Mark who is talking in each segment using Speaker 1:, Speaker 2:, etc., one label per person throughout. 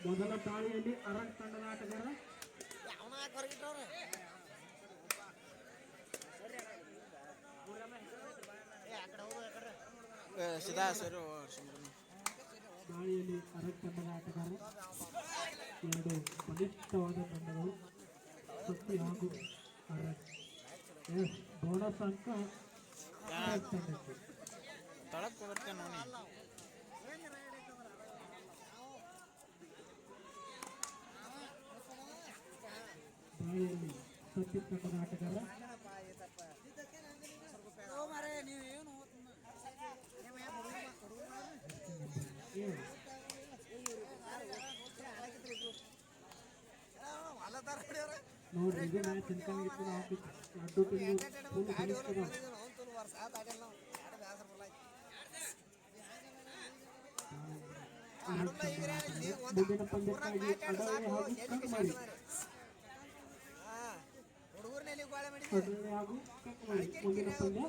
Speaker 1: ಮೊದಲ ಪಾಳಿಯಲ್ಲಿ ಅರಗ್ ತಂಡದ ಆಟಗಾರ
Speaker 2: ಸಿದಾ ಸರಿ
Speaker 1: ದಾಳಿಯಲ್ಲಿ ಅರಗ್ ತಂಡದ ಆಟಗಾರ ಎರಡು ಬಲಿಷ್ಠವಾದ ತಂಡಗಳು ಸತ್ತಿ ಹಾಗೂ ಎಸ್ ಬೋನಸ್ ಅಂಕ ತಂಡಕ್ಕೆ.
Speaker 2: ತಳಕ್ ಬರ್ತೇನೆ ನೋಡಿ
Speaker 1: ದಾಳಿಯಲ್ಲಿ ಸತ್ತಿ ತಂಡದ ಆಟಗಾರ ಏಳು ನೋಡ್ರಿ ಇದು ಮ್ಯಾಚ್ ಅನ್ಕೊಂಡಿತ್ತು ನಾವು ಅಡ್ಡು ಫುಲ್ ಬಲಿಷ್ಠದ ಮುಂದಿನ ಪಂದ್ಯಕ್ಕಾಗಿ ಹಾಗೂ ಕಂಕು ಮಾಡಿ. ಅಡವಣೆ ಹಾಗೂ ಮುಂದಿನ ಪಂದ್ಯ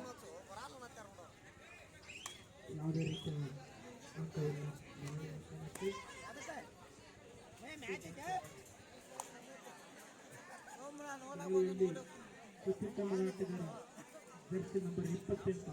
Speaker 1: ಯಾವುದೇ ರೀತಿಯ ದಾಳಿಯಲ್ಲಿ ಅತ್ಯುತ್ತಮ ಆಟಗಾರ ಜರ್ಸಿ ನಂಬರ್ ಇಪ್ಪತ್ತೆಂಟು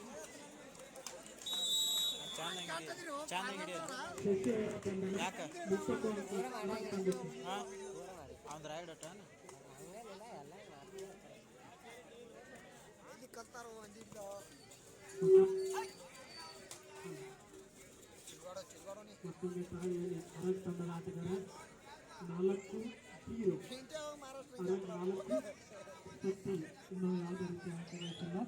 Speaker 2: ಯಾಕ? ಹಾಂ
Speaker 3: ಚಿಲ್ಗಾಡ ನೀ
Speaker 1: ಮತ್ತೊಮ್ಮೆ ತಾಳಿಯಲ್ಲಿ ಅರಗ್ ತಂಡದ ಆಟಗಾರ ನಾಲ್ಕು
Speaker 3: ಮಹಾರಾಷ್ಟ್ರ
Speaker 1: ಅರಗ್ ನಾಲ್ಕು ಇನ್ನೂ ಯಾವುದೇ ರೀತಿಯ ಆಟಗಾಯಿಲ್ಲ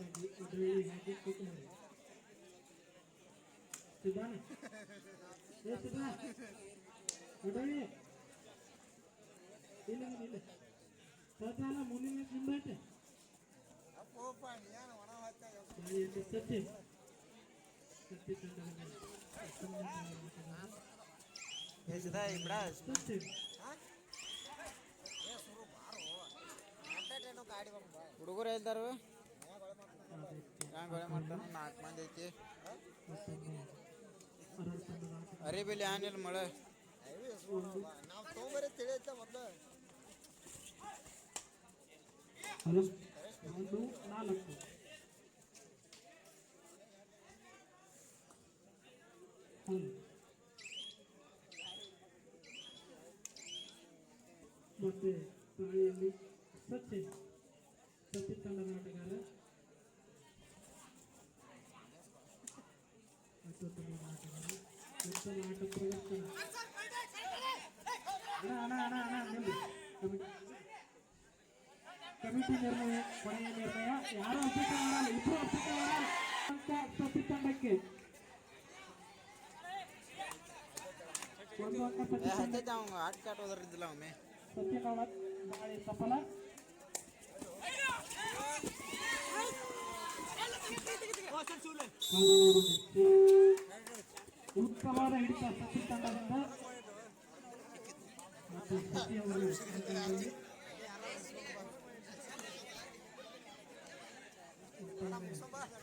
Speaker 1: ಪಂದ್ಯಕ್ಕಾಗಿ ಎದುರಲ್ಲಿ ಹಾಕಿ ಕೂತು ಮಾಡಿ ಸಿದ್ಧಾನ ಏ ಸಿದ್ಧಾ ಎದುರಲ್ಲಿ ಇಲ್ಲ ಇಲ್ಲ ಸದ್ಯಾನ ಮುಂದಿನ ನಿಂಬೈತೆ
Speaker 3: ಅಪ್ಪೋಪ ಏನು ಒಣ ಹತ್ತ
Speaker 1: ದಾಳಿಯಲ್ಲಿ ಸತ್ಯ ಸತ್ಯ ತಂಡದಲ್ಲಿ ಅತ್ಯುನ್ನತ ಆಟಗಾರ
Speaker 2: ಏ ಸಿದಾ ಈ ಬಿಡ
Speaker 1: ಸತ್ಯ
Speaker 3: ಏ ಸುರು ಬಾರು ಅಟ್ಟೇಟೇನೋ ಗಾಡಿ ಬಂದ
Speaker 2: ಹುಡುಗರು ಇದ್ದಾರು
Speaker 1: ಆದಿತ್ಯ
Speaker 2: ಹೆಂಗೆ ಗೊಳೆ ನಾಲ್ಕು ಮಂದಿ ಐತಿ. ಅರಿಬಿಲಿ ಏನಿಲ್ಲ ಮಳೆ
Speaker 3: ನಾವು ತೊಗೊಂಬರೇ ತಿಳಿಯತ್ತ ಮೊದಲು
Speaker 1: ಒಂದು ನಾಲ್ಕು ಮತ್ತೆ ತಾಳಿಯಲ್ಲಿ ಸಚಿನ್ ಸಚಿನ್ ತಂಡದ ಕಮಿಟಿ ಕಮಿಟಿ ನಿರ್ಣಯ ಕೊನೆಯ ನಿರ್ಣಯ ಯಾರು ಅಪ್ಪಿಟ ಮಾಡಲ್ಲ ಇಬ್ರು ಅಪ್ಪಿಟ ಮಾಡಲ್ಲ ಅಂತ ಸತಿ ತಂಡಕ್ಕೆ ಒಂದು ಅಂಕ
Speaker 2: ಏ
Speaker 1: ಸತಿ ತಂಡ
Speaker 2: ಹತ್ತೈತೆ ಅವ್ನು ಆಟ ಕಾಟ ಹೋದ್ರಿದ್ದಿಲ್ಲ ಒಮ್ಮೆ
Speaker 1: ಸತ್ಯನವಳ ದಾಳಿ ಸಫಲ ಉತ್ತಮವಾದ ಹಿಡಿತ ಸತಿ ತಂಡದಿಂದ ಮತ್ತು ಸತಿ ಅವರು ಅಂಕಗಳಲ್ಲಿ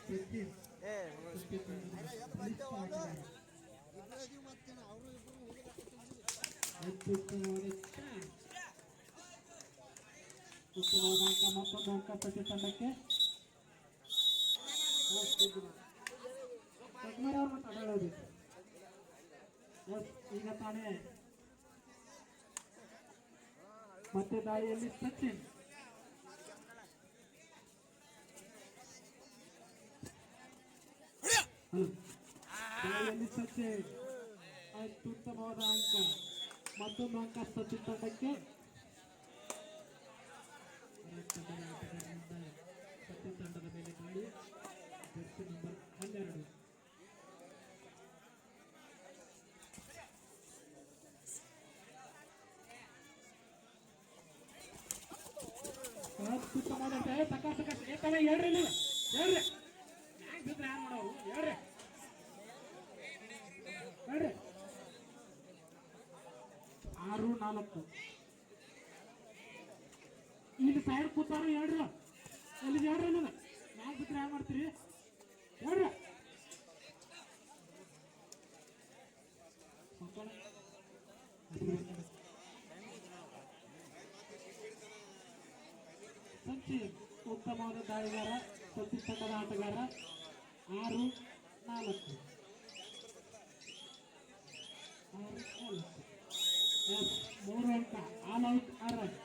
Speaker 1: ಪ್ರತಿ
Speaker 2: ಏ
Speaker 1: ಪ್ರತಿ ತಂಡದ ಬಲಿಷ್ಠ ಆಟಗಾರ.
Speaker 3: ಇಬ್ಬರು ಇದೀವಿ ಮತ್ತೇನು ಅವರು ಇಬ್ಬರು ಹುಡುಗ
Speaker 1: ಅತ್ಯುತ್ತಮವಾದ ಚಾನ್ಸ್. ಉತ್ತಮವಾದ ಅಂಕ ಮತ್ತೊಂದು ಅಂಕ ಪ್ರತಿ ತಂಡಕ್ಕೆ ಕಟ್ಮರ್ ಅವ್ರನ್ನ ತಗೊಳ್ಳೋದು ಎಸ್, ಈಗ ತಾನೇ ಮತ್ತೆ ದಾಳಿಯಲ್ಲಿ ಸಚಿನ್ ಹಲೋ ದಾಳಿಯಲ್ಲಿ ಸಚಿನ್ ಅತ್ಯುತ್ತಮವಾದ ಅಂಕ ಮತ್ತೊಂದು ಅಂಕ ಸಚಿನ್ ತಂಡಕ್ಕೆ ಅತ್ಯುತ್ತಮವಾದ ಜಯ ಸಕಾಶ ಸಕಾಶ ಏತನ ಹೇಳ್ರಿ ನೀವು. ಹೇಳ್ರಿ. ಹ್ಯಾಂಗ ಬಿದ್ರೆ ಯಾರು ಮಾಡೋರು? ಹೇಳ್ರಿ. ಹೇಳ್ರಿ. ಆರು, ನಾಲ್ಕು. ಇಲ್ಲಿ ಸೈಡ್ ಕೂತಾರ ಹೇಳ್ರಿ. ಅಲ್ಲಿ ಹೇಳ್ರಿ ನೀವು? ಮ್ಯಾಗ್ ಬಿದ್ರೆ ಹ್ಯಾಂಗ ಮಾಡ್ತೀರಿ? ಹೇಳ್ರಿ. ಉತ್ತಮವಾದ ದಾಳಿಗಾರ ಸಚಿನ್ ತಂಡದ ಆಟಗಾರ ಆರು ನಾಲ್ಕು ಆರು ನಾಲ್ಕು ಎಸ್ ಮೂರು ಅಂಕ ಆಲ್ ಔಟ್ ಆರ್ ರನ್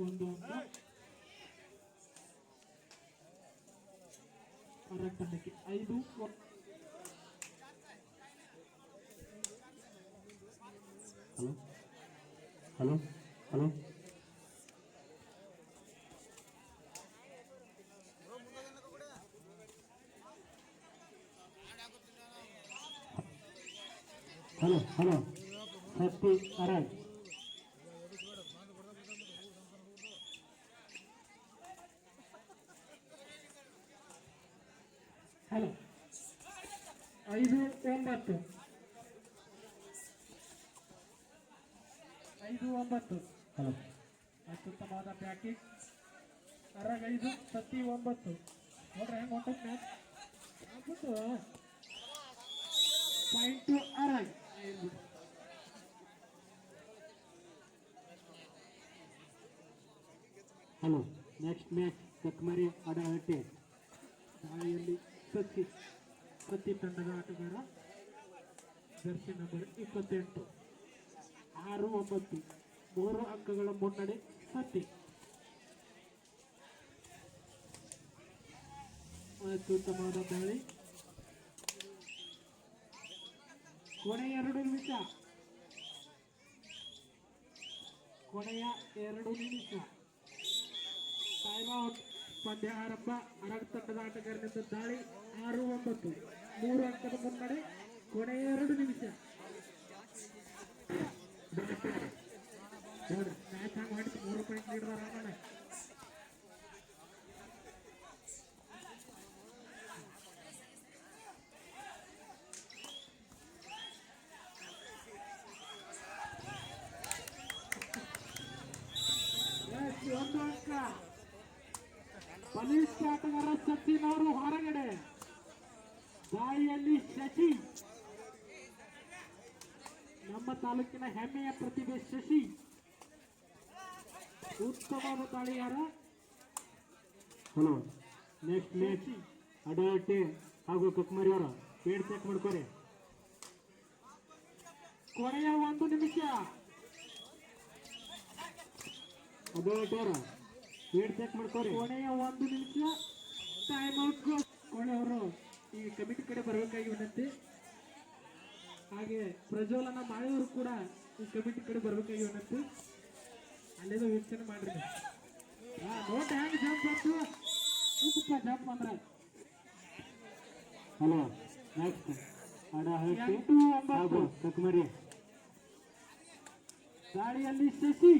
Speaker 1: ಒಂದು ಅಂಕ ಹೊರ ತಂಡಕ್ಕೆ ಐದು ಒ-
Speaker 4: hello hello hello hello hello ಸತ್ತಿ ಅರಳ್
Speaker 1: hello. ಐದು ಒಂಬತ್ತು. ಐದು ಒಂಬತ್ತು.
Speaker 4: ಹಲೋ.
Speaker 1: ಅತ್ಯುತ್ತಮವಾದ ಪ್ಯಾಕೇಜ್ ಅರಗ್ ಐದು ಸತಿ ಒಂಬತ್ತು. ನೋಡ್ರಿ ಹೆಂಗೆ ಹೊಂಟೈತ್ ಮ್ಯಾಚ್ ಆಗ್ಬಿಟ್ಟು ಪಾಯಿಂಟ್ ಟು ಐದು
Speaker 4: hello. Next match Kakmari Adahatti
Speaker 1: ದಾಳಿಯಲ್ಲಿ ಸತಿ ಪ್ರತಿ ತಂಡದ ಆಟಗಾರ, ಜರ್ಸಿ ನಂಬರ್ ಇಪ್ಪತ್ತೆಂಟು. ಆರು, ಒಂಬತ್ತು. ಮೂರು ಅಂಕಗಳ ಮುನ್ನಡೆ ಸತಿ ಅತ್ಯುತ್ತಮವಾದ ದಾಳಿ. ಕೊನೆಯ ಎರಡು ನಿಮಿಷ. ಕೊನೆಯ ಎರಡು ನಿಮಿಷ. ಟೈಮ್ ಔಟ್ ಪಂದ್ಯ ಆರಂಭ ಅರಗ ತಂಡದ ಆಟಗಾರನಿಂದ ದಾಳಿ, ಆರು ಒಂಬತ್ತು. ಮೂರು ಅಂಕದ ಮುನ್ನಡೆ, ಕೊನೆಯ ಎರಡು ನಿಮಿಷ. ಮ್ಯಾಚ್ ಹಂಗೆ ಹೊಡಿತು ಮೂರು ಪಾಯಿಂಟ್ ನೀಡಿದ ರಾಮಣ್ಣ Yes, ಒಂದು ಅಂಕ ಬಲಿಷ್ಠ ಆಟಗಾರ ಸಚಿನ್ ಅವರು ಹೊರಗಡೆ ದಾಳಿಯಲ್ಲಿ ಶಶಿ. ನಮ್ಮ ತಾಲೂಕಿನ ಹೆಮ್ಮೆಯ ಪ್ರತಿಭೆ ಶಶಿ. ಉತ್ತಮವಾದ ದಾಳಿಗಾರ
Speaker 4: ಹಲೋ. ನೆಕ್ಸ್ಟ್ ಮ್ಯಾಚ್ ಅಡಹಟ್ಟಿ ಹಾಗೂ ಕಕ್ಮರಿ ಬೇಡ ಚೆಕ್ ಮಾಡ್ಕೊರಿ.
Speaker 1: ಕೊನೆಯ ಒಂದು ನಿಮಿಷ.
Speaker 4: ಅಡಹಟ್ಟಿ ಅವರ ಪೇಡ್ ಚೆಕ್ ಮಾಡ್ಕೊರಿ.
Speaker 1: ಕೊನೆಯ ಒಂದು ನಿಮಿಷ. ಟೈಮ್ ಔಟ್ ಕೊನೆ ಅವರು ಕಮಿಟಿ ಕಡೆ ಬರಬೇಕಾಗಿ ವಿನಂತಿ ಹಾಗೆ ಪ್ರಜ್ವಲನ ಮಾಡಿದವರು ಕೂಡ ಈ ಕಮಿಟಿ ಕಡೆ ಬರಬೇಕಾಗಿ ವಿನಂತಿ ಅಲ್ಲೇದು ವೀಕ್ಷಣೆ ಮಾಡ್ರಿ. ಹಾ ನೋಟ್ ಹ್ಯಾಂಗ್ ಜಂಪ್ ಸ್ವಲ್ಪ ಜಂಪ್ ಅಂದ್ರೆ?
Speaker 4: ಹಲೋ ನೆಕ್ಸ್ಟ್ ಅಡಹಟ್ಟಿ
Speaker 1: ಎಂಟು ಒಂಬತ್ತು.
Speaker 4: ಕಕ್ಮರಿ
Speaker 1: ದಾಳಿಯಲ್ಲಿ ಶಶಿ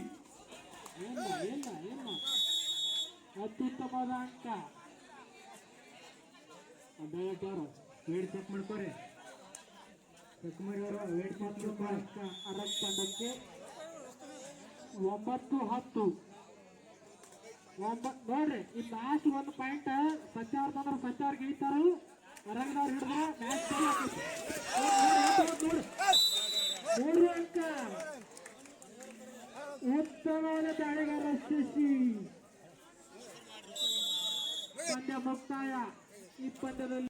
Speaker 1: ಏನ ಏನ ಏನ ಅತ್ಯುತ್ತಮವಾದ ಅಂಕ.
Speaker 4: ಅಡಹಟ್ಟಿ ಅವರು ವೇಟ್ ಚೆಕ್ ಮಾಡ್ಕೋರಿ ಕಕ್ಮರಿ ಅವರು ವೇಟ್ ಚೆಕ್
Speaker 1: ಅರಬ್ ತಂಡಕ್ಕೆ ಒಂಬತ್ತು ಹತ್ತು. ಒಂಬತ್ತು ನೋಡ್ರಿ ಈ ಲಾಸ್ಟ್ ಒಂದು ಪಾಯಿಂಟ್ ಸತ್ಯಾವ್ರ ತಂದ್ರೆ ಸತ್ಯಾವ್ರ ಗೆಲ್ತಾರು ಅರಂಗದವ್ರು ಹಿಡಿದ್ರೆ ಮ್ಯಾಚ್ ನೋಡ್ರಿ ಅಂಕ. ಉತ್ತಮವಾದ ದಾಳಿಗಾರ ಶಶಿ ಪಂದ್ಯ ಮುಕ್ತಾಯ. ಈ ಪಂದ್ಯದಲ್ಲಿ